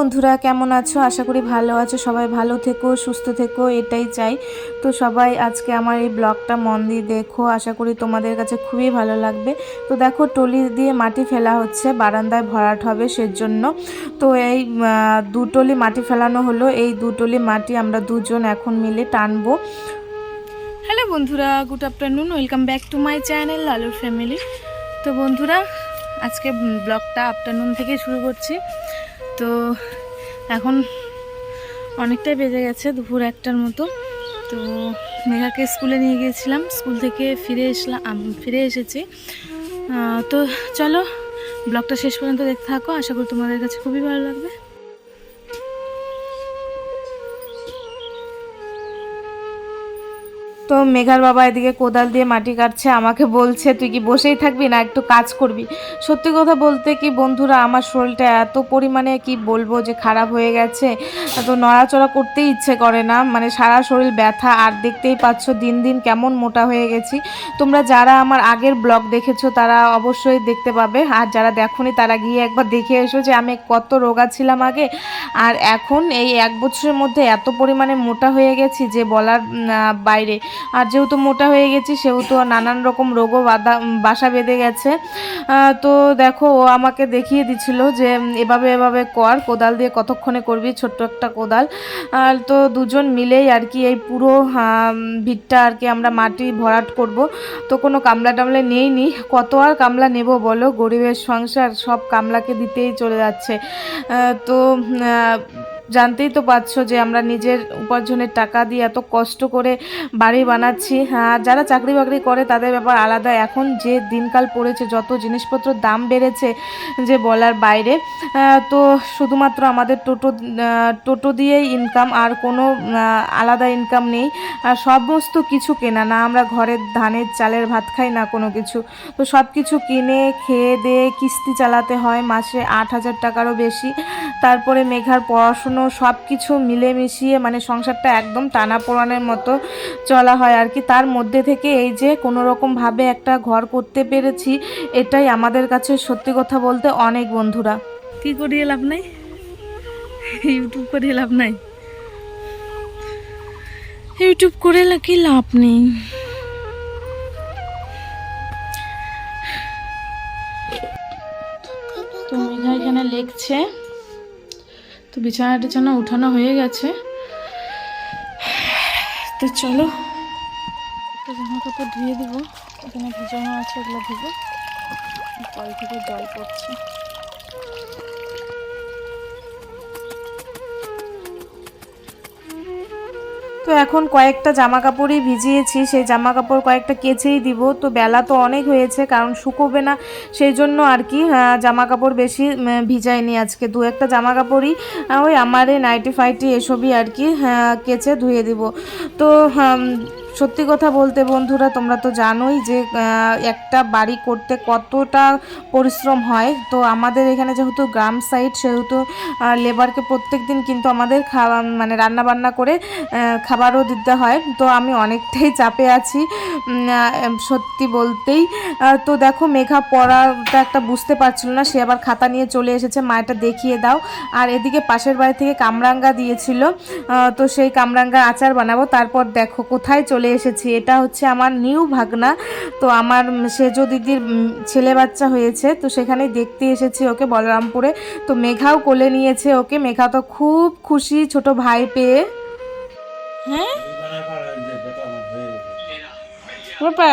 বন্ধুরা কেমন আছো? আশা করি ভালো আছো। সবাই ভালো থেকো সুস্থ থেকো এটাই চাই। তো সবাই আজকে আমার এই ব্লগটা মন দিয়ে দেখো। আশা করি তোমাদের কাছে খুবই ভালো লাগবে। তো দেখো টলি দিয়ে মাটি ফেলা হচ্ছে। বারান্দায় ভরাট হবে সেজন্য। তো এই আহ, দু টলি মাটি ফেলানো হলো। এই দু টলি মাটি আমরা দুজন এখন মিলে টানবো। হ্যালো বন্ধুরা good afternoon. Welcome back to my channel লালুর ফ্যামিলি। তো বন্ধুরা আজকে ব্লগটা আফটারনুন থেকে শুরু করছি। তো এখন অনেকটাই বেজে গেছে, দুপুর একটার মতো। তো মেঘাকে স্কুলে নিয়ে গিয়েছিলাম, স্কুল থেকে ফিরে এসলাম ফিরে এসেছি। তো চলো, ব্লগটা শেষ পর্যন্ত দেখতে থাকো। আশা করি তোমাদের কাছে খুবই ভালো লাগবে। তো মেঘার বাবা এদিকে কোদাল দিয়ে মাটি কাটছে, আমাকে বলছে, তুই কি বসেই থাকবি না? একটু কাজ করবি। সত্যি কথা বলতে কি বন্ধুরা, আমার শরীরটা এত পরিমাণে কি বলব যে খারাপ হয়ে গেছে তো নড়াচড়া করতেই ইচ্ছে করে না। মানে সারা শরীর ব্যথা, আর দেখতেই পাচ্ছ দিন দিন কেমন মোটা হয়ে গেছি। তোমরা যারা আমার আগের ব্লগ দেখেছ, তারা অবশ্যই দেখতে পাবে। আর যারা দেখোনি, তারা গিয়ে একবার দেখে এসো যে আমি কত রোগা ছিলাম আগে। আর এখন এই এক বছরের মধ্যে এত পরিমাণে মোটা হয়ে গেছি যে বলার বাইরে। আর যেহেতু মোটা হয়ে গেছি, সেহেতু নানান রকম রোগও বাধা বাসা বেঁধে গেছে। তো দেখো, ও আমাকে দেখিয়ে দিছিল যে এভাবে এভাবে কর, কোদাল দিয়ে কতক্ষণে করবি, ছোট্ট একটা কোদাল। আর তো দুজন মিলেই আর কি এই পুরো ভিটটা আর কি আমরা মাটি ভরাট করব। তো কোনো কামলা টামলা নেই নি, কত আর কামলা নেব বলো? গরিবের সংসার সব কামলাকে দিতেই চলে যাচ্ছে। তো জানতেই তো পারছ যে আমরা নিজের উপার্জনের টাকা দিয়ে এত কষ্ট করে বাড়ি বানাচ্ছি। হ্যাঁ যারা চাকরি বাকরি করে তাদের ব্যাপার আলাদা। এখন যে দিনকাল পড়েছে, যত জিনিসপত্র দাম বেড়েছে যে বলার বাইরে তো শুধুমাত্র আমাদের টোটো টোটো দিয়েই ইনকাম আর কোনো আলাদা ইনকাম নেই। আর সমস্ত কিছু কেনা, না আমরা ঘরের ধানের চালের ভাত খাই, না কোনো কিছু। তো সব কিছু কিনে, খেয়ে দিয়ে কিস্তি চালাতে হয়, মাসে আট হাজার টাকারও বেশি। তারপরে মেঘার পড়াশুনো সব কিছু মিলেমিশিয়ে মানে সংসারটা একদম টানা পোড়ানোর মতো চলা হয় আর কি। তার মধ্যে থেকে এই যে কোনো রকমভাবে একটা ঘর করতে পেরেছি এটাই আমাদের কাছে সত্যি কথা বলতে অনেক বন্ধুরা। কি করিয়ে লাভ নাই? ইউটিউব করিয়ে লাভ নাই? ইউটিউব করে কি লাভ নেই? তো মেঘা এখানে লিখছে। তো বিছানা টিছানা উঠানো হয়ে গেছে। তো চলো, একটা জামা কাপড় ধুয়ে দেবো। এখানে ভিজানো আছে ওগুলো ধুবো। কল থেকে জল পড়ছে। তো এখন কয়েকটা জামা কাপড়ই ভিজিয়েছি, সেই জামা কাপড় কয়েকটা কেচেই দিব। তো বেলা তো অনেক হয়েছে, কারণ শুকোবে না। সেই জন্য আর কি জামা কাপড় বেশি ভিজাইনি আজকে। দু একটা জামা কাপড়ই ওই আমার নাইটি ফাইটি এসবই আর কি কেচে ধুয়ে দিব। তো সত্যি কথা বলতে বন্ধুরা, তোমরা তো জানোই যে একটা বাড়ি করতে কতটা পরিশ্রম হয়। তো আমাদের এখানে যেহেতু গ্রাম সাইড সেহেতু লেবারকে প্রত্যেক দিন কিন্তু আমাদের খাওয়া মানে রান্না বান্না করে খাবারও দিতে হয়। তো আমি অনেকটাই চাপে আছি। সত্যি বলতেই তো দেখো মেঘা পড়াটা একটা বুঝতে পারছিল না। সে আবার খাতা নিয়ে চলে এসেছে। মা, এটা দেখিয়ে দাও। আর এদিকে পাশের বাড়ি থেকে কামরাঙ্গা দিয়েছিল। তো সেই কামরাঙ্গা আচার বানাবো। তারপর দেখো কোথায় চলে এসেছি। এটা হচ্ছে আমার নিউ ভাগনা। তো আমার সেজো দিদির ছেলে বাচ্চা হয়েছে। তো সেখানে দেখতে এসেছি ওকে বলরামপুরে। তো মেঘাও কোলে নিয়েছে ওকে। মেঘা তো খুব খুশি ছোট ভাই পেয়ে। হ্যাঁ? বাবা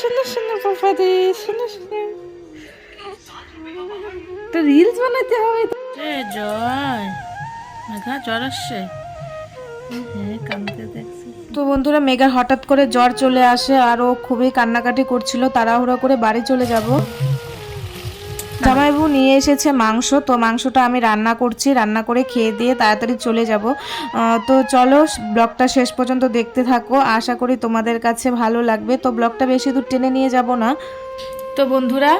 সুন্দর সুন্দর বাবা দে সুন্দর সুন্দর তো রিলস বানাতে হবে জয় মেঘা জ্বর আসছে। তো বন্ধুরা মেঘার হঠাৎ করে জ্বর চলে আসে আর ও খুবই কান্নাকাটি করছিল তাড়াহুড়ো করে বাড়ি চলে যাব। জামাইবু নিয়ে এসেছে মাংস তো মাংসটা আমি রান্না করছি রান্না করে খেয়ে দিয়ে তাড়াতাড়ি চলে যাব। তো চলো ব্লগটা শেষ পর্যন্ত দেখতে থাকো আশা করি তোমাদের কাছে ভালো লাগবে। তো ব্লগটা বেশি দূর টেনে নিয়ে যাব না। তো বন্ধুরা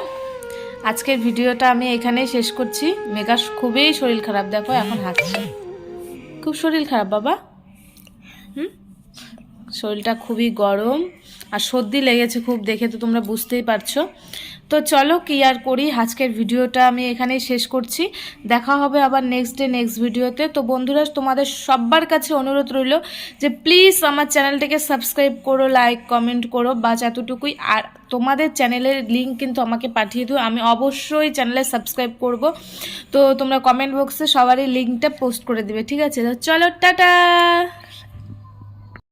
আজকের ভিডিওটা আমি এখানেই শেষ করছি। মেঘা খুবই শরীর খারাপ দেখো এখন হাঁটছে। খুব শরীর খারাপ বাবা। হুম? শরীরটা খুবই গরম আর সর্দি লেগেছে খুব, দেখে তো তোমরা বুঝতেই পারছ। তো চলো কি আর করি, আজকের ভিডিওটা আমি এখানেই শেষ করছি। দেখা হবে আবার নেক্সট ডে নেক্সট ভিডিওতে। তো বন্ধুরা, তোমাদের সবার কাছে অনুরোধ রইল যে প্লিজ আমার চ্যানেলটাকে সাবস্ক্রাইব করো লাইক কমেন্ট করো বা এতটুকুই। আর তোমাদের চ্যানেলের লিঙ্ক কিন্তু আমাকে পাঠিয়ে দিও, আমি অবশ্যই চ্যানেলে সাবস্ক্রাইব করব। তো তোমরা কমেন্ট বক্সে সবারই লিঙ্কটা পোস্ট করে দিবে, ঠিক আছে? তো চলো, টাটা!